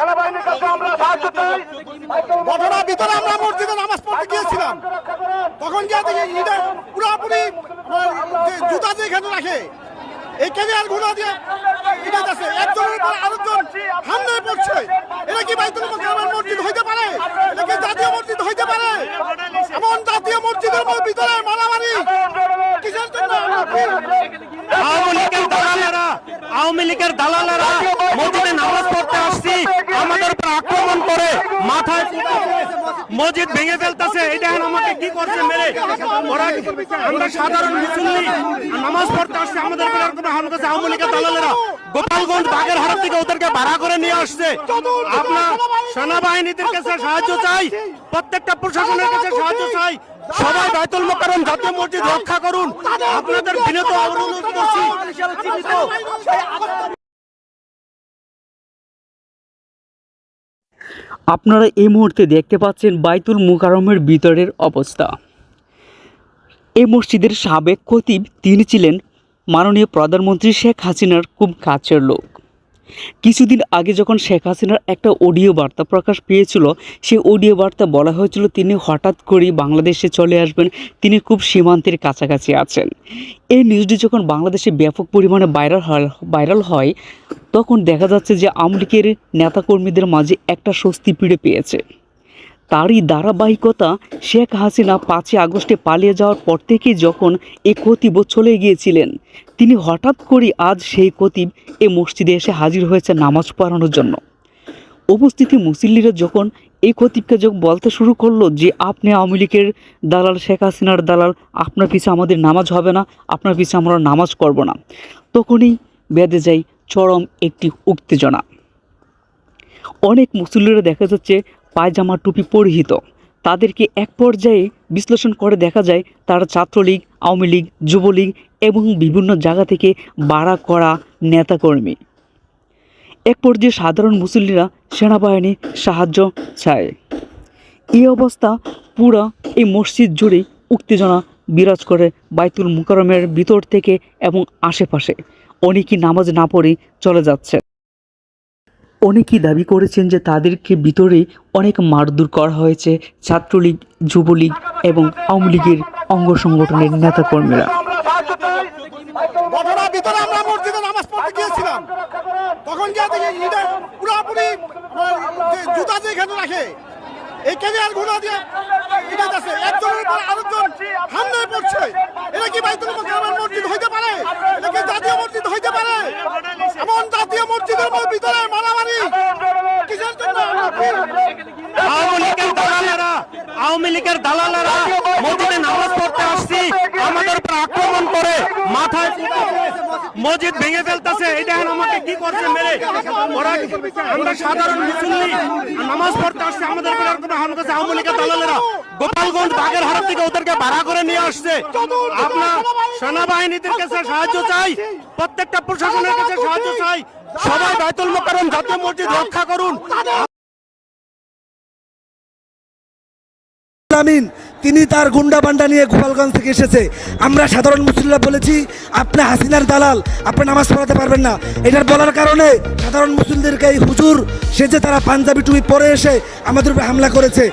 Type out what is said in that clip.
সেনাবাহিনীর কাছে আমরা সাহায্য চাই। ঘটনা ভিতরে আমরা মসজিদে নামাজ পড়তে গিয়েছিলাম। তখন গিয়ে দেখি ইটা পুরাপুরি জুতা যে এখানে রাখে এই ক্যারিয়ার ঘোড়া দিয়ে এটা আছে একজনের উপর আরেকজন হামলায় পড়ছে। এটা কি বাইতুল মোকাররমের মসজিদ হইতে পারে? এটা কি জাতীয় মসজিদ হইতে পারে? এমন জাতীয় মসজিদের ভিতরে মারামারি কিসের জন্য? আওয়ামী লীগের দালালেরা আওয়ামী লীগের দালালেরা মসজিদে নামাজ পড়তে আসছি আমাদের উপর আক্রমণ করে মাথায় মসজিদ ভেঙে ফেলতেছে এটা আমাকে কি করছে মেরে। ওরা আমরা সাধারণ মুসল্লি, নামাজ পড়তে আসছে, আমাদের করছে, আওয়ামী লীগের দালালেরা। গোপালগঞ্জ বাগের হারার থেকে ওদেরকে ভাড়া করে নিয়ে আসছে। আপনার সেনাবাহিনীদের কাছে সাহায্য চাই, প্রত্যেকটা প্রশাসনের কাছে সাহায্য চাই। সবাই বাইতুল মোকাররম জাতীয় মসজিদ রক্ষা করুন। আপনাদের বিনীত অনুরোধ করছি। আপনারা এই মুহূর্তে দেখতে পাচ্ছেন বাইতুল মুকাররমের ভিতরের অবস্থা। এই মসজিদের সাবেক খতিব তিনি ছিলেন মাননীয় প্রধানমন্ত্রী শেখ হাসিনার খুব কাছের লোক। কিছুদিন আগে যখন শেখ হাসিনার একটা অডিও বার্তা প্রকাশ পেয়েছিল, সেই অডিও বার্তা বলা হয়েছিল তিনি হঠাৎ করেই বাংলাদেশে চলে আসবেন, তিনি খুব সীমান্তের কাছাকাছি আছেন। এই নিউজটি যখন বাংলাদেশে ব্যাপক পরিমাণে ভাইরাল হয় ভাইরাল হয় তখন দেখা যাচ্ছে যে আওয়ামী লীগের নেতাকর্মীদের মাঝে একটা স্বস্তি পিড়ে পেয়েছে। তারই ধারাবাহিকতা শেখ হাসিনা পাঁচই আগস্টে পালিয়ে যাওয়ার পর থেকেই যখন এ কতিব চলে গিয়েছিলেন, তিনি হঠাৎ করে আজ সেই কতিব এ মসজিদে এসে হাজির হয়েছে নামাজ পড়ানোর জন্য। উপস্থিতি মুসল্লিরা যখন এই কতিবকে যখন বলতে শুরু করল যে, আপনি আওয়ামী লীগের দালাল, শেখ হাসিনার দালাল, আপনার পিছে আমাদের নামাজ হবে না, আপনার পিছে আমরা নামাজ করব না। তখনই বেঁধে যায় চরম একটি উত্তেজনা। অনেক মুসল্লিরা দেখা যাচ্ছে পায়জামা, টুপি পরিহিত। তাদেরকে এক পর্যায়ে বিশ্লেষণ করে দেখা যায়, তারা ছাত্রলীগ, আওয়ামী লীগ, যুবলীগ এবং বিভিন্ন জায়গা থেকে বাড়া করা নেতাকর্মী। এক পর্যায়ে সাধারণ মুসল্লিরা সেনাবাহিনী সাহায্য চায়। এই অবস্থা পুরা এই মসজিদ জুড়ে উত্তেজনা বিরাজ করে বাইতুল মুকাররমের ভিতর থেকে এবং আশেপাশে। অনেকেই নামাজ না পড়ে চলে যাচ্ছে? অনেকেই দাবি করেছেন যে তাদেরকে ভিতরে অনেক মারধর করা হয়েছে ছাত্রলীগ, যুবলীগ এবং আওয়ামী লীগের অঙ্গ সংগঠনের নেতাকর্মীরা? মসজিদে হইতে পারে? জাতীয় মসজিদ এমন জাতীয় মসজিদের ভিতরে মারামারি কিসের জন্য আওয়ামী লীগের দালালেরা আওয়ামী লীগের দালালেরা মসজিদে নামাজ পড়তে আসছি আমাদের উপর আক্রমণ করে মাথায় মসজিদ ভেঙে ফেলতেছে। এটা এখন আমাকে কি করছে মেরে। ওরা আমরা সাধারণ মুসল্লি নামাজ পড়তে আসছি আমাদের উপর এরকম হামলা করছে আওয়ামী লীগের দালালেরা গোপালগঞ্জ বাগের হারার থেকে ওদেরকে ভাড়া করে নিয়ে আসছে। আপনার সেনাবাহিনীদের কাছে সাহায্য চাই প্রত্যেকটা প্রশাসনের কাছে সাহায্য চাই। সবাই বাইতুল মোকাররম জাতীয় মসজিদ রক্ষা করুন। আমিন। তিনি তার গুন্ডা বান্ডা নিয়ে গোপালগঞ্জ থেকে এসেছে। আমরা সাধারণ মুসলিমরা বলেছি, আপনি হাসিনার দালাল, আপনি নামাজ পড়াতে পারবেন না। এটার বলার কারণে সাধারণ মুসলিমদেরকে এই হুজুর সেজে তারা পাঞ্জাবি টুপি পরে এসে আমাদের উপরে হামলা করেছে।